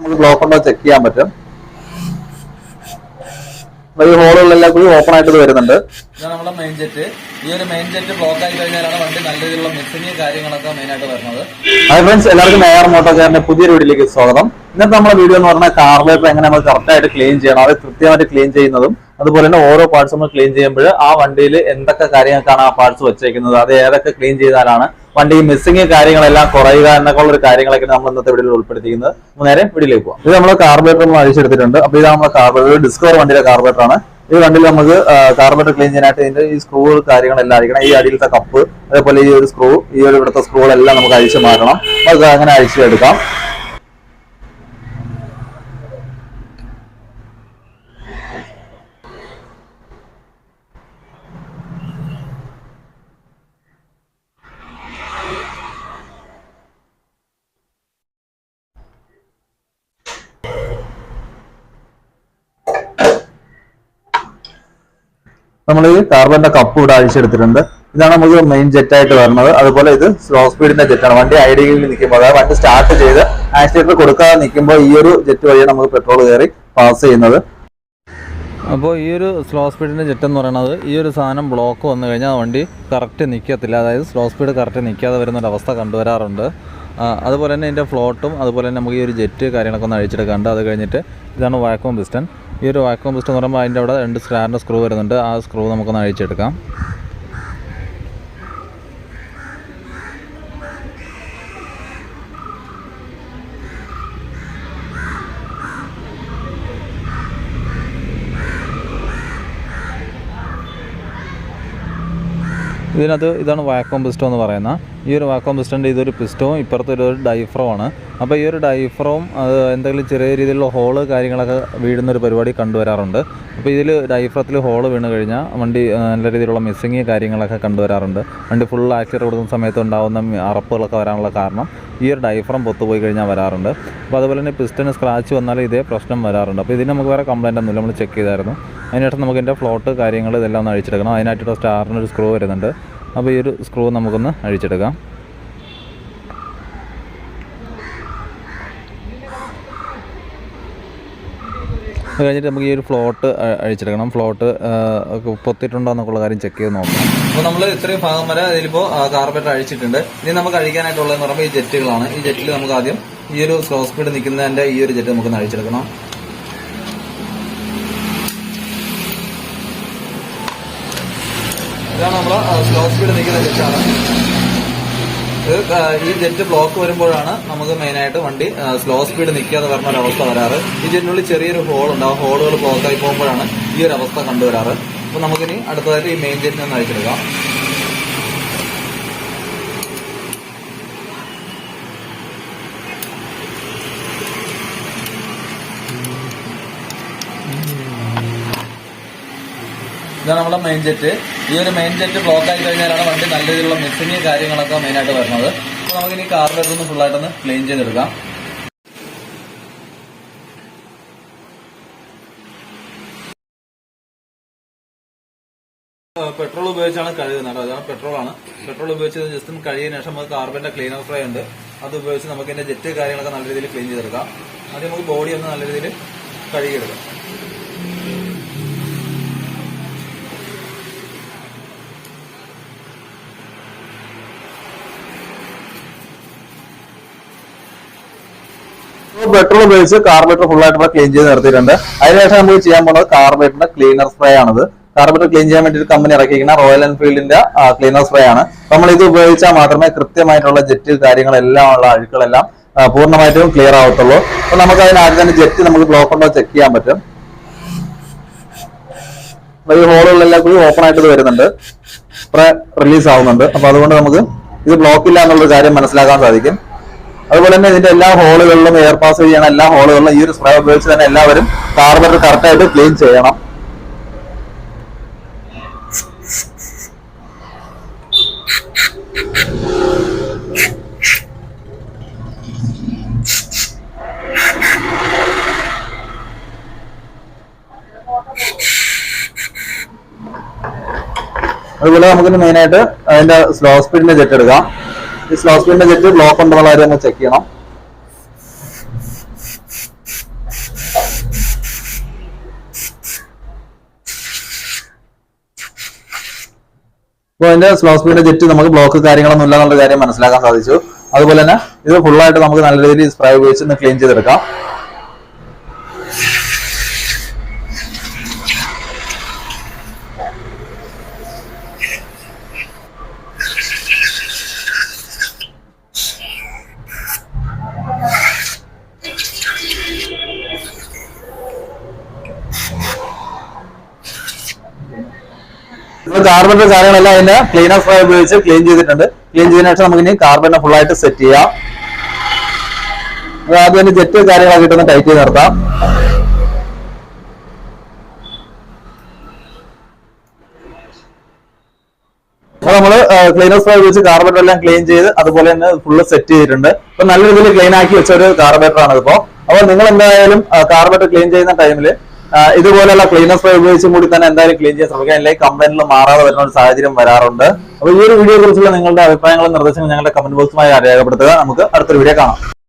നമുക്ക് ബ്ലോക്ക് ഉണ്ടോ ചെക്ക് ചെയ്യാൻ പറ്റും. ഈ ഹോളുകളെല്ലാം കൂടി ഓപ്പൺ ആയിട്ട് വരുന്നുണ്ട്. ഇതാണ് നമ്മുടെ മെയിൻ ജെറ്റ് ഈ ഒരു മെയിൻ ജെറ്റ് ബ്ലോക്ക് ആയി കഴിഞ്ഞാലാണ് വണ്ടി നല്ല രീതിയിലുള്ള മിസ്സിംഗ് കാര്യങ്ങളൊക്കെ മെയിൻ ആയിട്ട് വരുന്നത്. ഹായ് ഫ്രണ്ട്സ് എല്ലാവർക്കും എയർ മോട്ടോ കെയറിന്റെ പുതിയൊരു വീഡിയോയിലേക്ക് സ്വാഗതം. ഇന്നത്തെ നമ്മുടെ വീഡിയോ എന്ന് പറഞ്ഞാൽ കാർബറേറ്റർ എങ്ങനെ നമ്മൾ കറക്റ്റ് ആയിട്ട് ക്ലീൻ ചെയ്യണം അത് കൃത്യമായിട്ട് ക്ലീൻ ചെയ്യുന്നതും അതുപോലെ തന്നെ ഓരോ പാർട്സ് നമ്മൾ ക്ലീൻ ചെയ്യുമ്പോൾ ആ വണ്ടിയിൽ എന്തൊക്കെ കാര്യങ്ങൾക്കാണ് ആ പാർട്സ് വെച്ചേക്കുന്നത് അത് ഏതൊക്കെ ക്ലീൻ ചെയ്താലാണ് വണ്ടി മിസ്സിങ് കാര്യങ്ങളെല്ലാം കുറയുക എന്നൊക്കെ ഉള്ള ഒരു കാര്യങ്ങളൊക്കെ നമ്മൾ ഇന്നത്തെ വീഡിയോയിൽ ഉൾപ്പെടുത്തിക്കുന്നത് നേരെ വീഡിയോയിലേക്ക് പോകാം ഇത് നമ്മൾ കാർബറേറ്റർ നമ്മൾ അഴിച്ചെടുത്തിട്ടുണ്ട്. അപ്പൊ ഇത് നമ്മുടെ കാർബറേറ്റർ ഡിസ്കവർ വണ്ടിയുടെ കാർബറേറ്റർ ആണ്. ഈ വണ്ടിയിൽ നമുക്ക് കാർബറേറ്റർ ക്ലീൻ ചെയ്യാനായിട്ട് ഇതിന്റെ ഈ സ്ക്രൂ കാര്യങ്ങളെല്ലാം അഴിക്കണം ഈ അടിയിലത്തെ കപ്പ് അതേപോലെ ഈ ഒരു സ്ക്രൂ ഈ ഒരു ഇവിടുത്തെ സ്ക്രൂകളെല്ലാം നമുക്ക് അഴിച്ചു മാറണം നമുക്ക് അങ്ങനെ അഴിച്ചെടുക്കാം നമ്മൾ ഈ കാർബന്റെ കപ്പ് ഇവിടെ അഴിച്ചെടുത്തിട്ടുണ്ട്. ഇതാണ് നമുക്ക് മെയിൻ ജെറ്റ് ആയിട്ട് വരുന്നത്. അതുപോലെ ഇത് സ്ലോ സ്പീഡിന്റെ ജെറ്റാണ് വണ്ടി ഐഡിയയിൽ നിൽക്കുമ്പോൾ അതായത് വണ്ടി സ്റ്റാർട്ട് ചെയ്ത് ആക്സിലേറ്റർ കൊടുക്കാതെ നിൽക്കുമ്പോൾ ഈ ഒരു ജെറ്റ് വഴിയാണ് നമുക്ക് പെട്രോൾ കയറി പാസ് ചെയ്യുന്നത്. അപ്പോൾ ഈ ഒരു സ്ലോ സ്പീഡിന്റെ ജെറ്റ് എന്ന് പറയുന്നത് ഈ ഒരു സാധനം ബ്ലോക്ക് വന്നു കഴിഞ്ഞാൽ വണ്ടി കറക്റ്റ് നിൽക്കത്തില്ല അതായത് സ്ലോ സ്പീഡ് കറക്റ്റ് നിൽക്കാതെ വരുന്നൊരവസ്ഥ കണ്ടുവരാറുണ്ട്. അതുപോലെ തന്നെ ഇതിന്റെ ഫ്ലോട്ടും അതുപോലെ തന്നെ നമുക്ക് ഈ ഒരു ജെറ്റ് കാര്യങ്ങളൊക്കെ ഒന്ന് അഴിച്ചെടുക്കാണ്ട് അത് കഴിഞ്ഞിട്ട് ഇതാണ് വാക്വം പിസ്റ്റൺ ഈ ഒരു വാക്വം പിസ്റ്റൺ എന്ന് പറയുമ്പോൾ അതിന്റെ അവിടെ രണ്ട് സ്ക്രാറിന്റെ സ്ക്രൂ വരുന്നുണ്ട്. ആ സ്ക്രൂ നമുക്കൊന്ന് അഴിച്ചെടുക്കാം. ഇതിനകത്ത് ഇതാണ് വാക്വം പിസ്റ്റോ എന്ന് പറയുന്ന ഈ ഒരു വാക്വം പിസ്റ്റന്റെ ഇതൊരു പിസ്റ്റവും ഇപ്പുറത്തെ ഒരു അപ്പോൾ ഈ ഒരു ഡൈഫ്രോം അത് എന്തെങ്കിലും ചെറിയ രീതിയിലുള്ള ഹോൾ കാര്യങ്ങളൊക്കെ വീഴുന്നൊരു പരിപാടി കണ്ടുവരാറുണ്ട്. അപ്പോൾ ഇതിൽ ഡൈഫ്രത്തിൽ ഹോൾ വീണ് കഴിഞ്ഞാൽ വണ്ടി നല്ല രീതിയിലുള്ള മിസ്സിങ് കാര്യങ്ങളൊക്കെ കണ്ടുവരാറുണ്ട്. വണ്ടി ഫുൾ ആക്സിഡന്റ് കൊടുക്കുന്ന സമയത്ത് ഉണ്ടാകുന്ന അറപ്പുകളൊക്കെ വരാനുള്ള കാരണം ഈ ഒരു ഡൈഫ്രം പൊത്തുപോയി കഴിഞ്ഞാൽ വരാറുണ്ട്. അപ്പോൾ അതുപോലെ തന്നെ പിസ്റ്റന് സ്ക്രാച്ച് വന്നാലും ഇതേ പ്രശ്നം വരാറുണ്ട്. അപ്പോൾ ഇതിന് നമുക്ക് വേറെ കംപ്ലൈന്റ് ഒന്നുമില്ല. നമ്മൾ ചെക്ക് ചെയ്തായിരുന്നു. അതിനുശേഷം നമുക്ക് ഇതിന്റെ ഫ്ലോട്ട് കാര്യങ്ങൾ ഇതെല്ലാം ഒന്ന് അഴിച്ചെടുക്കണം. അതിനായിട്ട് സ്റ്റാറിനൊരു സ്ക്രൂ വരുന്നുണ്ട്. അപ്പോൾ ഈ ഒരു സ്ക്രൂ നമുക്കൊന്ന് അഴിച്ചെടുക്കാം. അത് കഴിഞ്ഞിട്ട് നമുക്ക് ഈ ഒരു ഫ്ലോട്ട് അഴിച്ചെടുക്കണം. ഫ്ലോട്ട് പൊത്തിട്ടുണ്ടോ എന്നൊക്കെയുള്ള കാര്യം ചെക്ക് ചെയ്ത് നോക്കാം. അപ്പോൾ നമ്മൾ ഇത്രയും ഭാഗം വരെ അതിലിപ്പോൾ കാർബറേറ്റർ അഴിച്ചിട്ടുണ്ട്. ഇനി നമുക്ക് അഴിക്കാനായിട്ടുള്ളതെന്ന് പറയുമ്പോൾ ഈ ജെറ്റുകളാണ് ഈ ജെറ്റിൽ നമുക്ക് ആദ്യം ഈ ഒരു സ്ലോ സ്പീഡ് നിൽക്കുന്നതിന്റെ ഈ ഒരു ജെറ്റ് നമുക്കൊന്ന് അഴിച്ചെടുക്കണം. ഇതാണ് നമ്മൾ സ്ലോ സ്പീഡ് നിൽക്കുന്ന ജെറ്റാണ് ഈ ജെറ്റ് ബ്ലോക്ക് വരുമ്പോഴാണ് നമുക്ക് മെയിനായിട്ട് വണ്ടി സ്ലോ സ്പീഡ് നിൽക്കുക എന്ന് പറഞ്ഞ അവസ്ഥ വരാറ്. ഈ ജെറ്റിനുള്ളിൽ ചെറിയൊരു ഹോൾ ഉണ്ട്. ആ ഹോളുകൾ ബ്ലോക്ക് ആയി പോകുമ്പോഴാണ് ഈ ഒരു അവസ്ഥ കണ്ടുവരാറ്. അപ്പൊ നമുക്കിനി അടുത്തതായിട്ട് ഈ മെയിൻ ജെറ്റിനെ ഒന്ന് അയച്ചെടുക്കാം ഇതാണ് നമ്മുടെ മെയിൻ ജെറ്റ് ഈ ഒരു മെയിൻ ജെറ്റ് ബ്ലോക്ക് ആയി കഴിഞ്ഞാലാണ് വണ്ടി നല്ല രീതിയിലുള്ള മിസ്സിങ് കാര്യങ്ങളൊക്കെ മെയിനായിട്ട് വരുന്നത്. അപ്പോൾ നമുക്കിനി കാറിലേക്ക് ഒന്ന് ഫുള്ളായിട്ടൊന്ന് ക്ലീൻ ചെയ്തെടുക്കാം. പെട്രോൾ ഉപയോഗിച്ചാണ് കഴുകുന്നത് അതാണ് പെട്രോൾ ആണ്. പെട്രോൾ ഉപയോഗിച്ച് ജസ്റ്റ് കഴിയുന്ന ശേഷം നമുക്ക് കാർബന്റെ ക്ലീനർ ഫ്രൈ ഉണ്ട്. അത് ഉപയോഗിച്ച് നമുക്ക് ഇതിന്റെ ജെറ്റ് കാര്യങ്ങളൊക്കെ നല്ല രീതിയിൽ ക്ലീൻ ചെയ്തെടുക്കാം. ആദ്യം നമുക്ക് ബോഡി ഒന്ന് നല്ല രീതിയിൽ കഴുകിയെടുക്കാം. പെട്രോൾ ഉപയോഗിച്ച് കാർബറേറ്റർ ഫുൾ ആയിട്ട് ക്ലീൻ ചെയ്ത് നിർത്തിയിട്ടുണ്ട്. അതിനുശേഷം നമുക്ക് ചെയ്യാൻ പോകുന്നത് കാർബറേറ്ററിന്റെ ക്ലീനർ സ്പ്രേ ആണത്. കാർബറേറ്റർ ക്ലീൻ ചെയ്യാൻ വേണ്ടി ഒരു കമ്പനി ഇറക്കിയിരിക്കുന്ന റോയൽ എൻഫീൽഡിന്റെ ക്ലീനർ സ്പ്രേ ആണ്. നമ്മൾ ഇത് ഉപയോഗിച്ചാൽ മാത്രമേ കൃത്യമായിട്ടുള്ള ജെറ്റ് കാര്യങ്ങളെല്ലാം ഉള്ള അഴുക്കളെല്ലാം പൂർണമായിട്ടും ക്ലിയർ ആവത്തുള്ളൂ. അപ്പൊ നമുക്ക് അതിനാദ്യം തന്നെ ജെറ്റ് നമുക്ക് ബ്ലോക്ക് ഉണ്ടോ ചെക്ക് ചെയ്യാൻ പറ്റും. ഈ ഹോളുകളെല്ലാം കൂടി ഓപ്പൺ ആയിട്ട് വരുന്നുണ്ട്. സ്പ്രേ റിലീസ് ആവുന്നുണ്ട്. അപ്പൊ അതുകൊണ്ട് നമുക്ക് ഇത് ബ്ലോക്ക് ഇല്ല എന്നുള്ള കാര്യം മനസ്സിലാക്കാൻ സാധിക്കും. അതുപോലെ തന്നെ ഇതിന്റെ എല്ലാ ഹോളുകളിലും എയർ പാസ് ചെയ്യണം. എല്ലാ ഹോളുകളിലും ഈ ഒരു സ്പ്രേ ഉപയോഗിച്ച് തന്നെ എല്ലാവരും കാർബർ കറക്റ്റായിട്ട് ക്ലീൻ ചെയ്യണം. അതുപോലെ നമുക്ക് മെയിനായിട്ട് അതിന്റെ സ്ലോ സ്പീഡിന്റെ ജെറ്റ് എടുക്കാം. ഈ സ്ലോസ് പിന്റെ ജെറ്റ് ബ്ലോക്ക് ഉണ്ടോ കാര്യം ഒന്ന് ചെക്ക് ചെയ്യണം അപ്പോൾ അതിന്റെ സ്ലോ സ്പീഡിന്റെ ജെറ്റ് നമുക്ക് ബ്ലോക്ക് കാര്യങ്ങളൊന്നും ഇല്ല എന്നുള്ള കാര്യം മനസ്സിലാക്കാൻ സാധിച്ചു. അതുപോലെ തന്നെ ഇത് ഫുള്ളായിട്ട് നമുക്ക് നല്ല രീതിയിൽ സ്പ്രൈ ഉപയോഗിച്ച് ക്ലീൻ ചെയ്തെടുക്കാം. നമ്മൾ കാർബണിന്റെ കാര്യങ്ങളെല്ലാം അതിന്റെ ക്ലീനർ ഫ്രൈ ഉപയോഗിച്ച് ക്ലീൻ ചെയ്തിട്ടുണ്ട്. ക്ലീൻ ചെയ്തതിനു ശേഷം നമുക്ക് ഇനി കാർബണിനെ ഫുൾ ആയിട്ട് സെറ്റ് ചെയ്യാം. ആദ്യം അതിന്റെ ജെറ്റ് കാര്യങ്ങളൊക്കെ ഇട്ടൊന്ന് ടൈറ്റ് ചെയ്ത് നിർത്താം. അപ്പൊ നമ്മൾ ക്ലീനർ സ്പ്രേ ഉപയോഗിച്ച് കാർബറേറ്റർ എല്ലാം ക്ലീൻ ചെയ്ത് അതുപോലെ തന്നെ ഫുള്ള് സെറ്റ് ചെയ്തിട്ടുണ്ട്. അപ്പൊ നല്ല രീതിയിൽ ക്ലീൻ ആക്കി വെച്ച ഒരു കാർബറേറ്റർ ആണ് ഇതിപ്പോ അപ്പോൾ നിങ്ങൾ എന്തായാലും കാർബറേറ്റർ ക്ലീൻ ചെയ്യുന്ന ടൈമിൽ ഇതുപോലെയുള്ള ക്ലീനർ സ്പ്രേ ഉപയോഗിച്ചും കൂടി തന്നെ എന്തായാലും ക്ലീൻ ചെയ്യാൻ ശ്രമിക്കുക അല്ലെങ്കിൽ കംപ്ലൈന്റിൽ മാറാതെ വരുന്ന ഒരു സാഹചര്യം വരാറുണ്ട്. അപ്പോൾ ഈ ഒരു വീഡിയോയെ കുറിച്ചുള്ള നിങ്ങളുടെ അഭിപ്രായങ്ങളും നിർദ്ദേശങ്ങളും ഞങ്ങളുടെ കമന്റ് ബോക്സുമായി രേഖപ്പെടുത്തുക. നമുക്ക് അടുത്തൊരു വീഡിയോ കാണാം.